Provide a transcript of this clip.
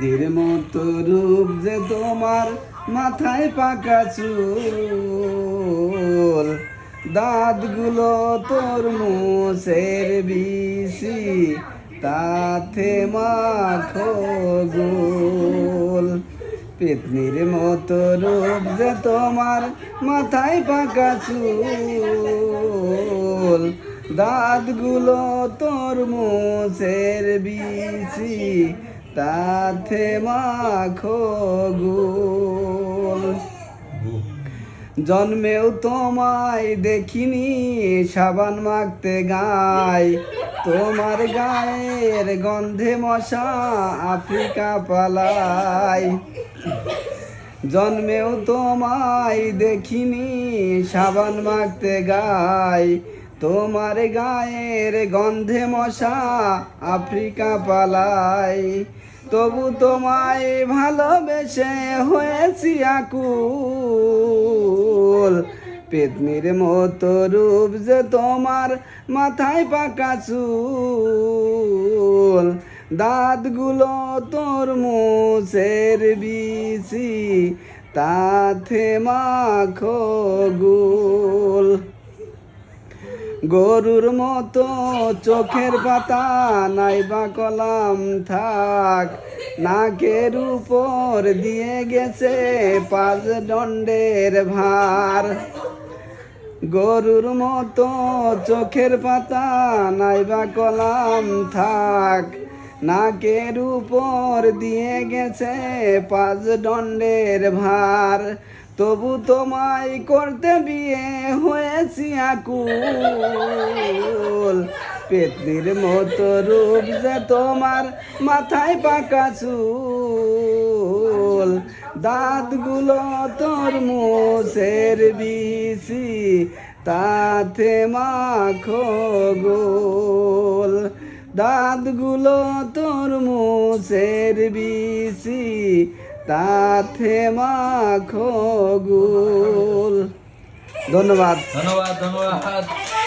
ধীর মতো রূপ যে তোমার মাথায় পাকা চুল, দাঁতগুলো তোর মুসের বিশি, তাতে মাখো গোল। পেতনির মতো রূপ যে তোমার মাথায় পাকা চুল, দাঁতগুলো তোর মুসের বিশি তাতে মাখো গোল জন্মেও তোমায় দেখিনি, সাবান মাখতে গায় তোমার গায়ের গন্ধে মশা আফ্রিকা পালায় জন্মেও তোমায় দেখিনি, সাবান মাখতে গায় তোমার গায়ের গন্ধে মশা আফ্রিকা পালায় তবু তোমায় ভালোবেসে হয়েছি আকুল। পেতনির মতো রূপ যে তোমার মাথায় পাকা চুল। দাঁতগুলো তোর মুসের বিচি, তাতে মাখো গুল। গরুর মতো চোখের পাতা নাইবা কলাম থাক। নাকের উপর দিয়ে গেছে পাঁচ দণ্ডের ভার। গরুর মতো চোখের পাতা নাইবা কলাম থাক। নাকের উপর দিয়ে গেছে পাঁচ দণ্ডের ভার। তবু তোমায় করতে বিয়ে হয়েছি আকুল। পেতনির মতো রূপ যে তোমার মাথায় পাকা চুল। দাঁতগুলো তোর মুসের বিশি তাতে মাখো গোল। দাঁতগুলো তোর মুসের বিশি তাতে মাখো গোল। ধন্যবাদ। ধন্যবাদ ধন্যবাদ।